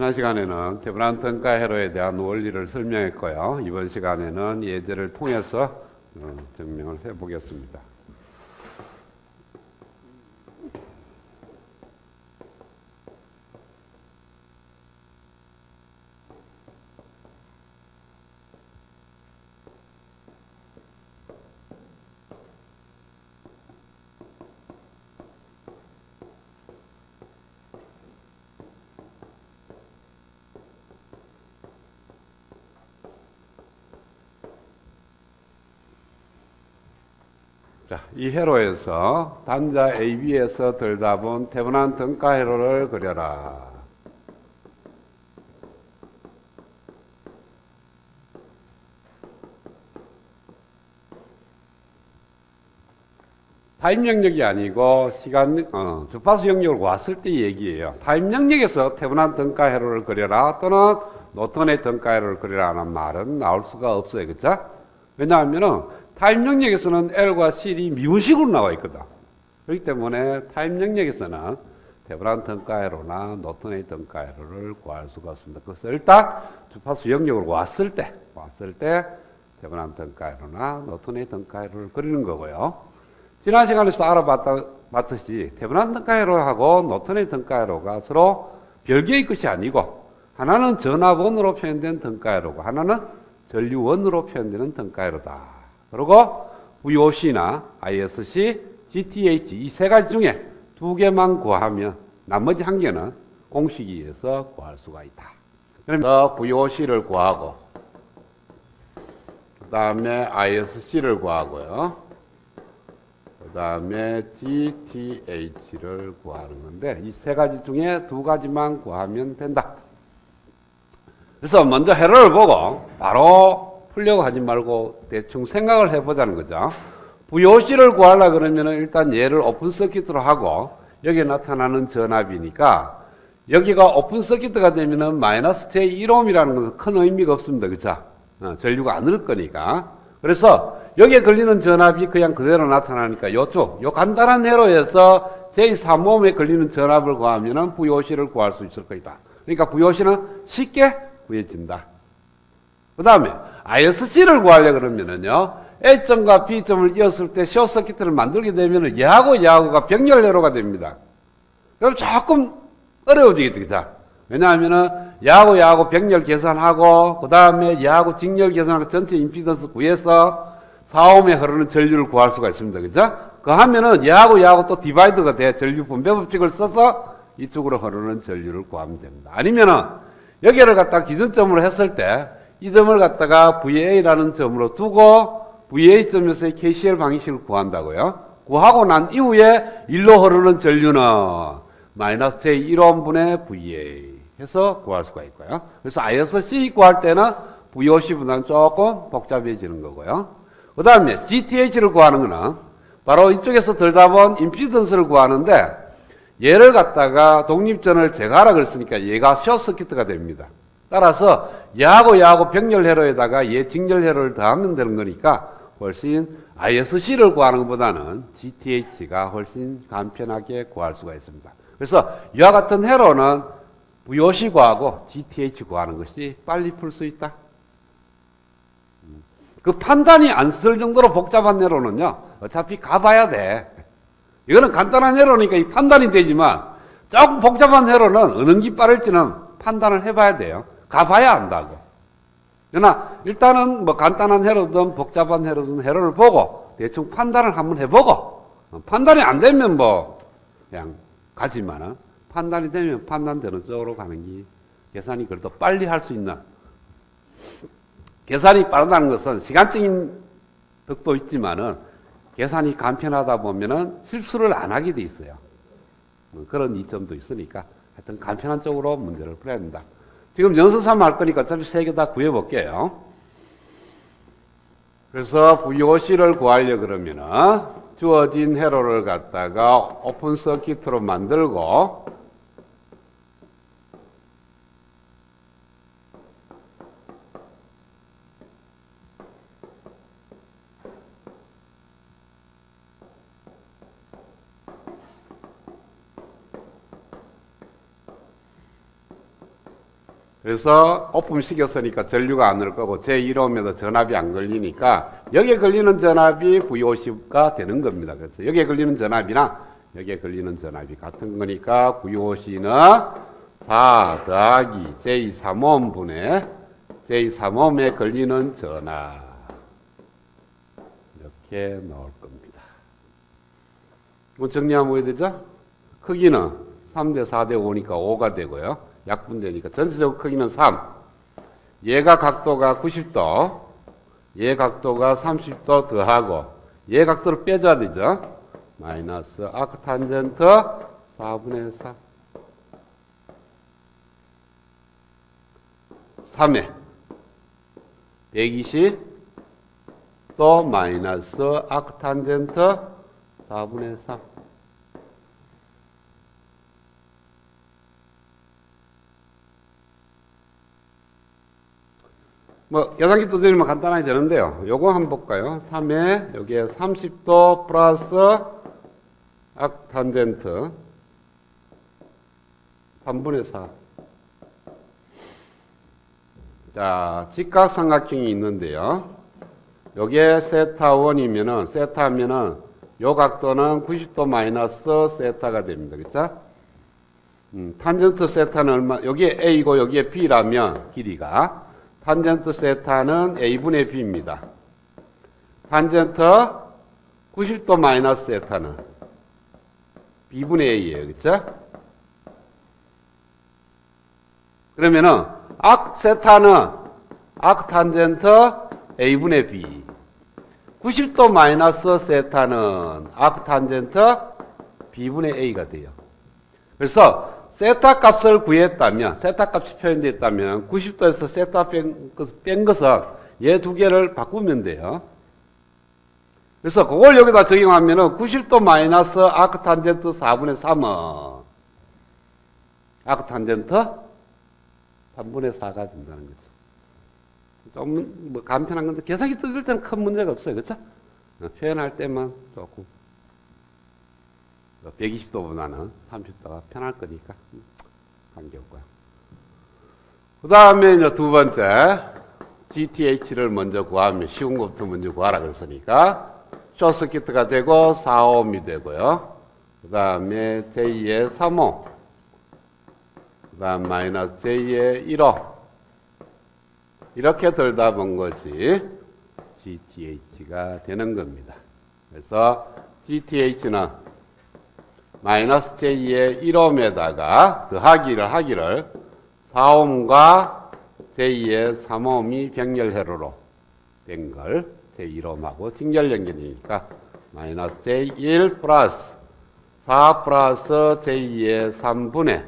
지난 시간에는 테브란 등가 회로에 대한 원리를 설명했고요. 이번 시간에는 예제를 통해서 어, 증명을 해보겠습니다. 자, 이 회로에서 단자 AB에서 들다 본 태분한 등가 회로를 그려라. 타임 영역이 아니고 시간 어, 주파수 영역으로 왔을 때 얘기예요. 타임 영역에서 태분한 등가 회로를 그려라 또는 노턴의 등가 회로를 그리라는 말은 나올 수가 없어요. 그죠? 왜냐하면은 타임 영역에서는 L과 C이 미분식으로 나와 있거든. 그렇기 때문에 타임 영역에서는 테브란 등가회로나 노턴의 등가회로를 구할 수가 없습니다. 그래서 일단 주파수 영역으로 왔을 때, 왔을 때 테브란 등가회로나 노턴의 등가회로를 그리는 거고요. 지난 시간에서 알아봤듯이 테브란 등가회로하고 노턴의 등가회로가 서로 별개의 것이 아니고 하나는 전압원으로 표현된 등가회로고 하나는 전류원으로 표현되는 등가회로다. 그리고 VOC나 ISC, GTH 이 세 가지 중에 두 개만 구하면 나머지 한 개는 공식에 의해서 구할 수가 있다. 그러면 VOC를 구하고 그 다음에 ISC를 구하고요. 그 다음에 GTH를 구하는 건데 이 세 가지 중에 두 가지만 구하면 된다. 그래서 먼저 회로를 보고 바로 풀려고 하지 말고 대충 생각을 해보자는 거죠. VOC를 구하려 그러면 일단 얘를 오픈 서킷으로 하고 여기에 나타나는 전압이니까 여기가 오픈 서킷가 되면은 마이너스 J1옴이라는 것은 큰 의미가 없습니다. 그죠? 어, 전류가 안 흐를 거니까. 그래서 여기에 걸리는 전압이 그냥 그대로 나타나니까 요쪽, 요 간단한 회로에서 J3옴에 걸리는 전압을 구하면은 VOC를 구할 수 있을 거다. 그러니까 VOC는 쉽게 구해진다. 그 다음에 ISC를 구하려 그러면은요, A점과 B점을 이었을 때 쇼서키트를 만들게 되면은 얘하고 얘하고가 병렬회로가 됩니다. 그럼 조금 어려워지겠죠? 왜냐하면은 얘하고 얘하고 병렬 계산하고 그 다음에 얘하고 직렬 계산하고 전체 임피던스 구해서 4옴에 흐르는 전류를 구할 수가 있습니다, 그죠? 그 하면은 얘하고 얘하고 또 디바이드가 돼 전류 분배 법칙을 써서 이쪽으로 흐르는 전류를 구하면 됩니다. 아니면은 여기를 갖다 기준점으로 했을 때 이 점을 갖다가 VA라는 점으로 두고 VA점에서의 KCL 방식을 구한다고요. 구하고 난 이후에 일로 흐르는 전류는 마이너스 J1원분의 VA 해서 구할 수가 있고요. 그래서 ISC 구할 때는 VOC보다는 조금 복잡해지는 거고요. 그 다음에 GTH를 구하는 거는 바로 이쪽에서 들다 본 임피던스를 구하는데 얘를 갖다가 독립전을 제거하라 그랬으니까 얘가 숏서키트가 됩니다. 따라서 얘하고 얘하고 병렬 회로에다가 얘 직렬 회로를 더하면 되는 거니까 훨씬 ISC를 구하는 것보다는 GTH가 훨씬 간편하게 구할 수가 있습니다. 그래서 이와 같은 회로는 VOC 구하고 GTH 구하는 것이 빨리 풀 수 있다. 그 판단이 안 쓸 정도로 복잡한 회로는요, 어차피 가봐야 돼. 이거는 간단한 회로니까 이 판단이 되지만 조금 복잡한 회로는 어느 게 빠를지는 판단을 해봐야 돼요. 가봐야 안다고. 그러나 일단은 뭐 간단한 회로든 복잡한 회로든 회로를 보고 대충 판단을 한번 해보고 어, 판단이 안 되면 뭐 그냥 가지만은 판단이 되면 판단되는 쪽으로 가는 게 계산이 그래도 빨리 할 수 있는 계산이 빠르다는 것은 시간적인 덕도 있지만은 계산이 간편하다 보면은 실수를 안 하게 돼 있어요. 뭐 그런 이점도 있으니까 하여튼 간편한 쪽으로 문제를 풀어야 된다. 지금 연습 삼아 할 거니까 어차피 세 개 다 구해볼게요. 그래서 VOC를 구하려 그러면은 주어진 회로를 갖다가 오픈 서킷으로 만들고 그래서 오픈 시켰으니까 전류가 안 올 거고 제1호면도 전압이 안 걸리니까 여기에 걸리는 전압이 V50가 되는 겁니다. 그래서 여기에 걸리는 전압이나 여기에 걸리는 전압이 같은 거니까 V50는 4 더하기 J3옴분의 J3옴에 걸리는 전압 이렇게 나올 겁니다. 뭐 정리하면 뭐 되죠? 크기는 3대 4대 5니까 5가 되고요. 약분되니까 전체적 크기는 3. 얘가 각도가 90도, 얘 각도가 30도 더하고 얘 각도를 빼줘야 되죠. 마이너스 아크 탄젠트 4분의 4. 3에 120, 또 마이너스 아크 탄젠트 4분의 3. 뭐 계산기 두드리면 간단하게 되는데요. 요거 한번 볼까요? 3에 여기에 30도 플러스 악 탄젠트 3분의 4. 자, 직각삼각형이 있는데요. 여기에 세타 원이면은 세타면은 요 각도는 90도 마이너스 세타가 됩니다. 그렇죠? 음, 탄젠트 세타는 얼마? 여기에 a고 여기에 b라면 길이가 탄젠트 세타는 a분의 b입니다. 탄젠트 90도 마이너스 세타는 b분의 a예요. 그렇죠? 그러면은 악 세타는 악 탄젠트 a분의 b 90도 마이너스 세타는 악 탄젠트 b분의 a가 돼요. 그래서 세타 값을 구했다면 세타 값이 표현되어 있다면 90도에서 세타 뺀, 것- 뺀 것은 얘 두 개를 바꾸면 돼요. 그래서 그걸 여기다 적용하면은 90도 마이너스 아크 탄젠트 4분의 3은 아크 탄젠트 3분의 4가 된다는 거죠. 좀 뭐 간편한 건데 계산기 뜯을 때는 큰 문제가 없어요. 그렇죠? 어, 표현할 때만 조금 120도보다는 30도가 편할 거니까 음, 관계없고요. 그 다음에 이제 두 번째 GTH를 먼저 구하면 쉬운 것부터 먼저 구하라 그랬으니까 쇼스키트가 되고 4옴이 되고요. 그 다음에 J의 3호 그 다음 마이너스 J의 1호 이렇게 들다 본 것이 GTH가 되는 겁니다. 그래서 GTH는 마이너스 J의 1옴에다가 더하기를 하기를 4옴과 J의 3옴이 병렬회로로 된 걸 제1옴하고 직렬 연결이니까 마이너스 J1 플러스 4 플러스 J의 3분의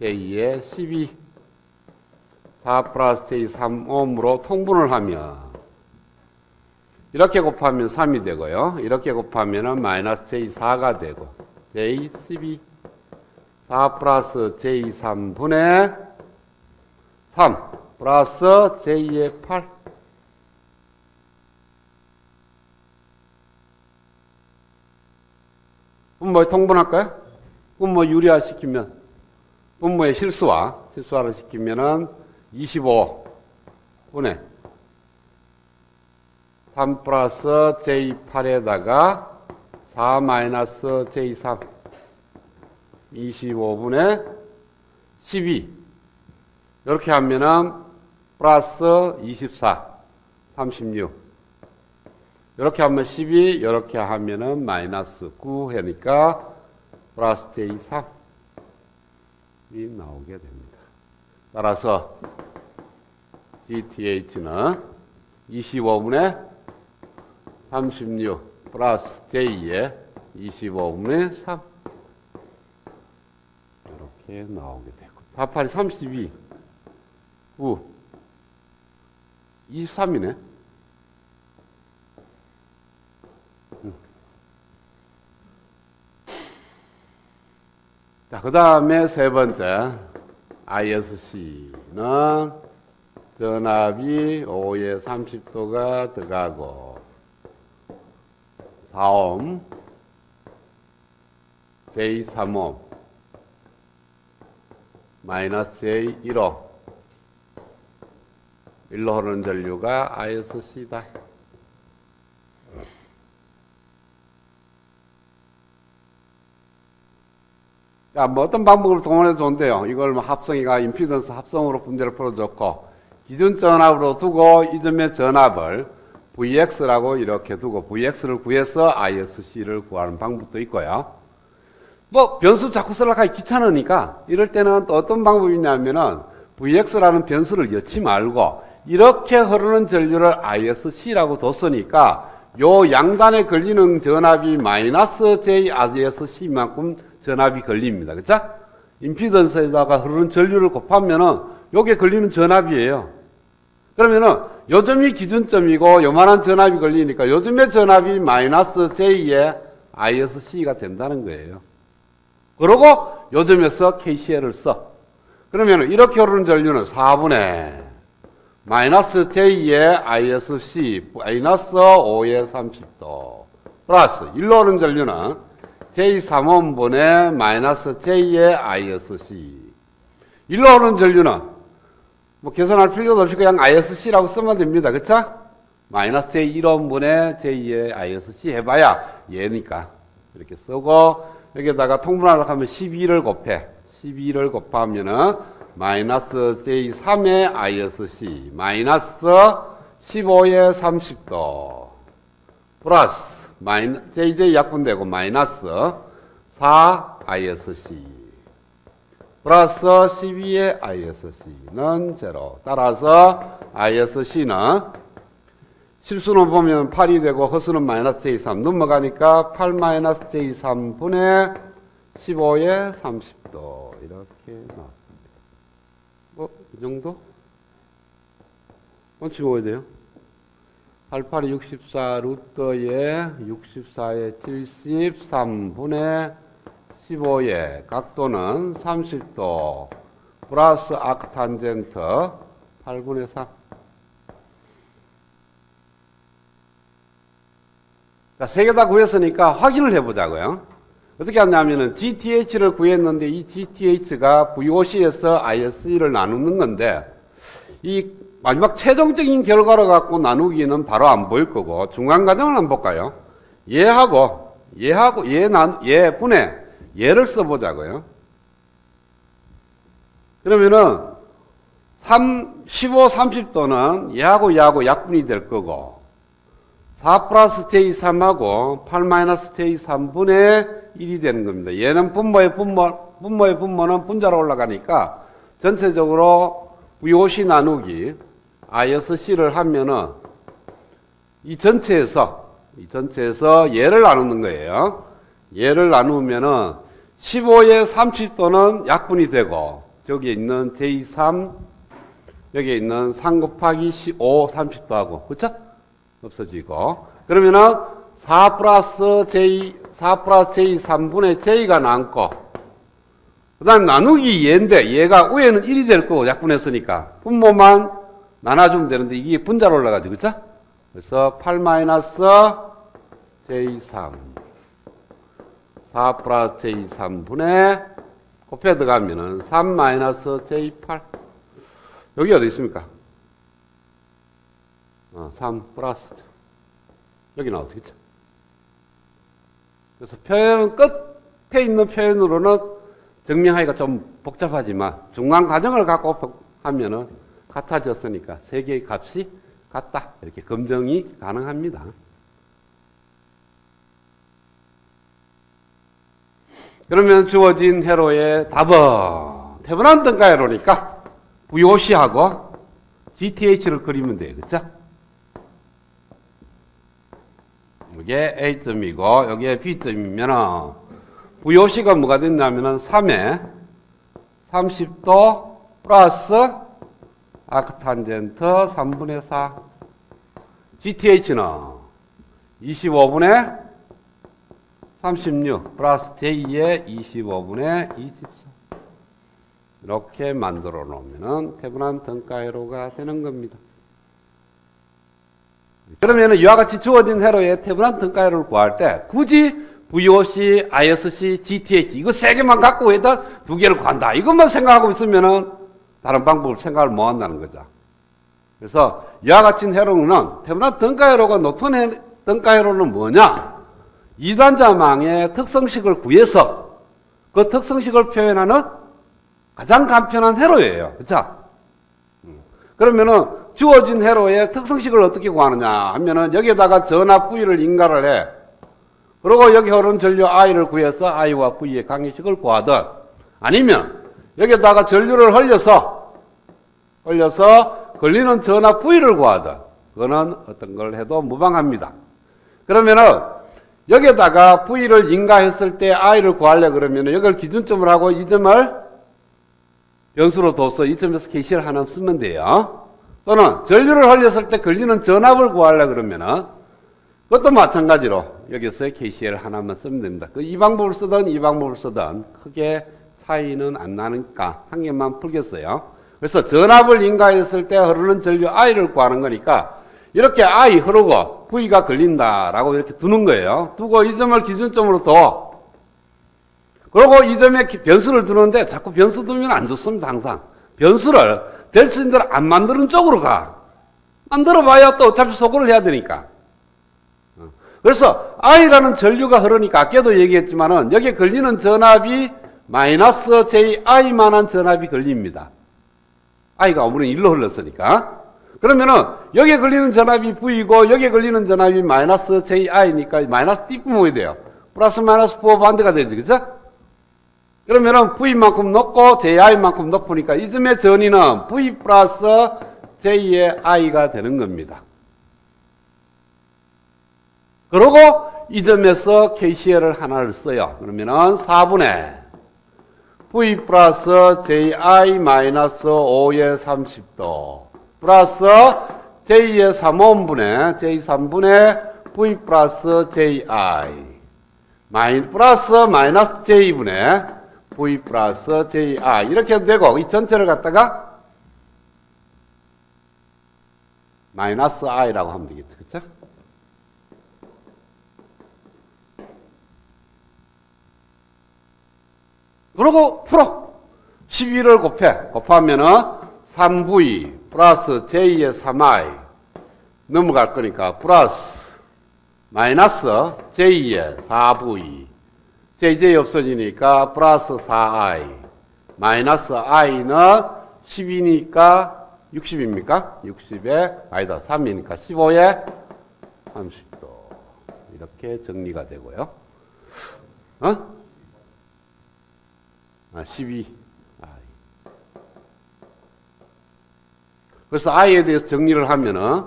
J의 12 4 플러스 J 3옴으로 통분을 하면 이렇게 곱하면 3이 되고요. 이렇게 곱하면 마이너스 J4가 되고 J12 4 플러스 J3분의 3 플러스 J의 8 분모에 통분할까요? 분모 유리화 시키면 분모의 실수화 실수화를 시키면은 25분의 3 플러스 J8에다가 4 마이너스 J3 25분의 12 이렇게 하면은 플러스 24 36 이렇게 하면 12 이렇게 하면은 마이너스 9 하니까 플러스 J3 이 나오게 됩니다. 따라서 GTH는 25분의 36 플러스 J의 25분의 3 이렇게 나오게 되고 48이 32 9 23이네. 자, 그 다음에 세 번째 ISC는 전압이 5에 30도가 들어가고 4옴 J3옴 마이너스 J1호 일로 흐르는 전류가 ISC다. 자, 뭐 어떤 방법을 동원해도 좋은데요. 이걸 뭐 합성이가 임피던스 합성으로 문제를 풀어줬고, 기준 전압으로 두고 이점의 전압을 Vx라고 이렇게 두고 Vx를 구해서 ISC를 구하는 방법도 있고요. 뭐 변수 자꾸 쓰려고 귀찮으니까 이럴 때는 또 어떤 방법이 있냐면은 Vx라는 변수를 넣지 말고 이렇게 흐르는 전류를 ISC라고 뒀으니까 요 양단에 걸리는 전압이 마이너스 J ISC만큼 전압이 걸립니다. 그죠? 임피던스에다가 흐르는 전류를 곱하면은 요게 걸리는 전압이에요. 그러면은 요점이 기준점이고 요만한 전압이 걸리니까 요즘의 전압이 마이너스 J의 ISC가 된다는 거예요. 그러고 요점에서 KCL을 써. 그러면 이렇게 흐르는 전류는 4분의 마이너스 J의 ISC 마이너스 5의 30도 플러스 일로 흐르는 전류는 J3원분의 마이너스 J의 ISC 일로 흐르는 전류는 뭐 계산할 필요도 없이 그냥 ISC라고 쓰면 됩니다. 그쵸? 마이너스 J1원분의 J의 ISC 해봐야 얘니까 이렇게 쓰고 여기다가 통분하려고 하면 12를 곱해 12를 곱하면은 마이너스 J3의 ISC 마이너스 15의 30도 플러스 마이너, JJ 약분되고 마이너스 4 ISC 플러스 12의 ISC는 제로 따라서 ISC는 실수는 보면 8이 되고 허수는 마이너스 J3 넘어가니까 8 마이너스 J3분의 15의 30도 이렇게 나왔습니다. 뭐, 이 정도? 원치 뭐야 돼요? 88이 64 루터에 64에 73분의 15의 각도는 30도 플러스 아크탄젠트 8분의 3 자, 세 개 다 구했으니까 확인을 해보자고요. 어떻게 하냐면은 GTH를 구했는데 이 GTH가 VOC에서 ISE를 나누는 건데 이 마지막 최종적인 결과를 갖고 나누기는 바로 안 보일 거고 중간 과정을 한번 볼까요? 얘하고 얘하고 얘 난, 얘 분해 얘를 써보자고요. 그러면은 3, 15, 30도는 얘하고 얘하고 약분이 될 거고 4 플러스 J3하고 8 마이너스 J3분의 1이 되는 겁니다. 얘는 분모의 분모, 분모의 분모는 분자로 올라가니까 전체적으로 VOC 나누기 ISC를 하면은 이 전체에서 이 전체에서 얘를 나누는 거예요. 얘를 나누면은 15의 30도는 약분이 되고 저기에 있는 J3 여기에 있는 3 곱하기 15 30도하고 그렇죠? 없어지고 그러면은 4 플러스 J 4 플러스 J 3분의 J가 남고 그 다음 나누기 얘인데 얘가 위에는 1이 될 거고 약분했으니까 분모만 나눠주면 되는데 이게 분자로 올라가죠 그쵸? 그래서 8 마이너스 J3 4 플러스 J3분의 곱해 들어가면은 3 마이너스 J8 여기 어디 있습니까? 어, 3 플러스 여기 나오겠죠. 그래서 표현 끝에 있는 표현으로는 증명하기가 좀 복잡하지만 중간 과정을 갖고 하면은 같아졌으니까 세 개의 값이 같다 이렇게 검증이 가능합니다. 그러면 주어진 회로의 답은 태분한 등가 회로니까 VOC하고 GTH를 그리면 돼요. 그렇죠? 이게 A점이고 여기에 B점이면 VOC가 뭐가 됐냐면은 3에 30도 플러스 아크탄젠트 3분의 4 GTH는 25분의 36 플러스 j2의 25분의 24 이렇게 만들어 놓으면 태분한 등가회로가 되는 겁니다. 그러면 이와 같이 주어진 회로의 태분한 등가회로를 구할 때 굳이 VOC, ISC, GTH 이거 세 개만 갖고 일단 두 개를 구한다. 이것만 생각하고 있으면은 다른 방법을 생각을 못 한다는 거죠. 그래서 이와 같은 회로는 태어난 등가회로가 노턴 회- 등가회로는 뭐냐? 이단자망의 특성식을 구해서 그 특성식을 표현하는 가장 간편한 회로예요. 그쵸? 음. 그러면은 주어진 회로의 특성식을 어떻게 구하느냐 하면은 여기에다가 전압 V를 인가를 해. 그리고 여기 흐르는 전류 I를 구해서 I와 V의 관계식을 구하든 아니면 여기에다가 전류를 흘려서 흘려서 걸리는 전압 V를 구하든 그거는 어떤 걸 해도 무방합니다. 그러면은 여기에다가 V를 인가했을 때 I를 구하려 그러면은 여기를 기준점을 하고 이 점을 변수로 둬서 이 점에서 KC를 하나 쓰면 돼요. 또는 전류를 흘렸을 때 걸리는 전압을 구하려 그러면은 그것도 마찬가지로 여기서 KCL 하나만 쓰면 됩니다. 그 이 방법을 쓰든 이 방법을 쓰든 크게 차이는 안 나니까 한 개만 풀겠어요. 그래서 전압을 인가했을 때 흐르는 전류 I를 구하는 거니까 이렇게 I 흐르고 V가 걸린다라고 이렇게 두는 거예요. 두고 이 점을 기준점으로 둬. 그리고 이 점에 기- 변수를 두는데 자꾸 변수 두면 안 좋습니다, 항상. 변수를 될 수 있는 대로 안 만드는 쪽으로 가. 만들어 봐야 또 어차피 소구를 해야 되니까. 어. 그래서 I라는 전류가 흐르니까 아까도 얘기했지만은 여기에 걸리는 전압이 마이너스 JI만한 전압이 걸립니다. I가 아무리 일로 흘렀으니까. 그러면은 여기에 걸리는 전압이 V고 여기에 걸리는 전압이 마이너스 JI니까 마이너스 띄뿜어야 돼요. 플러스 마이너스 부호 반대가 되죠. 그죠? 그러면은 V만큼 높고 JI만큼 높으니까 이 점의 전위는 V 플러스 J의 I가 되는 겁니다. 그리고 이 점에서 KCL을 하나를 써요. 그러면은 4분의 V 플러스 JI 마이너스 5의 30도 플러스 J의 3원분의 J 3분의 V 플러스 JI 마이 플러스 마이너스 J분의 V 플러스 JI 이렇게 해도 되고 이 전체를 갖다가 마이너스 I라고 하면 되겠죠. 그렇죠? 그리고 풀어. 12를 곱해. 곱하면은 3V 플러스 J의 3I 넘어갈 거니까 플러스 마이너스 J의 4V JJ 없어지니까 플러스 4I 마이너스 I는 10이니까 60입니까? 60에 아니다 3이니까 15에 30도 이렇게 정리가 되고요. 어? 아, 12. I. 그래서 I에 대해서 정리를 하면은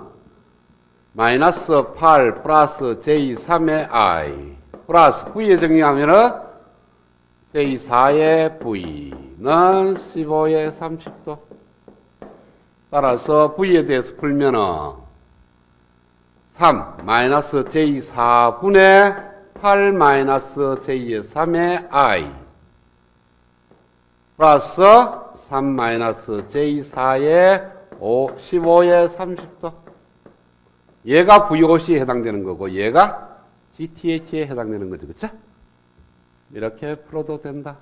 마이너스 8 플러스 J3의 I 플러스 V에 정리하면은 J4의 V는 15의 30도. 따라서 V에 대해서 풀면은 3 마이너스 J4분의 8 마이너스 J의 3의 I 플러스 3 마이너스 J4의 5, 15의 30도. 얘가 VOC에 해당되는 거고, 얘가 GTH에 해당되는 거죠. 그쵸? 이렇게 풀어도 된다.